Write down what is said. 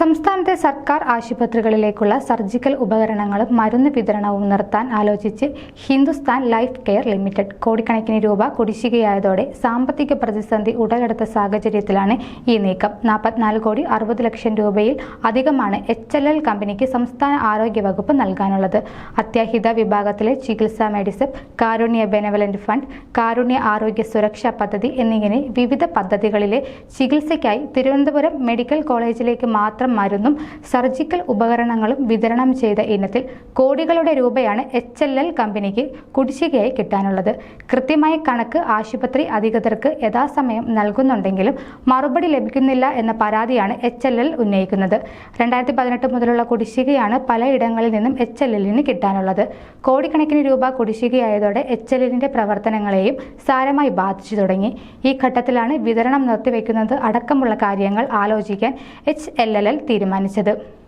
സംസ്ഥാനത്തെ സർക്കാർ ആശുപത്രികളിലേക്കുള്ള സർജിക്കൽ ഉപകരണങ്ങളും മരുന്ന് വിതരണവും നിർത്താൻ ആലോചിച്ച് ഹിന്ദുസ്ഥാൻ ലൈഫ് കെയർ ലിമിറ്റഡ് കോടിക്കണക്കിന് രൂപ കുടിശ്ശികയായതോടെ സാമ്പത്തിക പ്രതിസന്ധി ഉടലെടുത്ത സാഹചര്യത്തിലാണ് ഈ നീക്കം. നാൽപ്പത്തിനാല് കോടി അറുപത് ലക്ഷം രൂപയിൽ അധികമാണ് എച്ച് എൽ എൽ കമ്പനിക്ക് സംസ്ഥാന ആരോഗ്യ വകുപ്പ് നൽകാനുള്ളത്. അത്യാഹിത വിഭാഗത്തിലെ ചികിത്സാ മെഡിസിപ്പ് കാരുണ്യ ബെനവലന്റ് ഫണ്ട് കാരുണ്യ ആരോഗ്യ സുരക്ഷാ പദ്ധതി എന്നിങ്ങനെ വിവിധ പദ്ധതികളിലെ ചികിത്സയ്ക്കായി തിരുവനന്തപുരം മെഡിക്കൽ കോളേജിലേക്ക് മാത്രം മരുന്നും സർജിക്കൽ ഉപകരണങ്ങളും വിതരണം ചെയ്ത ഇനത്തിൽ കോടികളുടെ രൂപയാണ് എച്ച് എൽ എൽ കമ്പനിക്ക് കുടിശ്ശികയായി കിട്ടാനുള്ളത്. കൃത്യമായ കണക്ക് ആശുപത്രി അധികൃതർക്ക് യഥാസമയം നൽകുന്നുണ്ടെങ്കിലും മറുപടി ലഭിക്കുന്നില്ല എന്ന പരാതിയാണ് എച്ച് എൽ എൽ ഉന്നയിക്കുന്നത്. രണ്ടായിരത്തി പതിനെട്ട് മുതലുള്ള കുടിശ്ശികയാണ് പലയിടങ്ങളിൽ നിന്നും എച്ച് എൽ എല്ലിന് കിട്ടാനുള്ളത്. കോടിക്കണക്കിന് രൂപ കുടിശ്ശികയായതോടെ എച്ച് എൽ എല്ലിന്റെ പ്രവർത്തനങ്ങളെയും സാരമായി ബാധിച്ചു തുടങ്ങി. ഈ ഘട്ടത്തിലാണ് വിതരണം നിർത്തിവെക്കുന്നത് അടക്കമുള്ള കാര്യങ്ങൾ ആലോചിക്കാൻ എച്ച് എൽ എൽ തീരുമാനിച്ചത്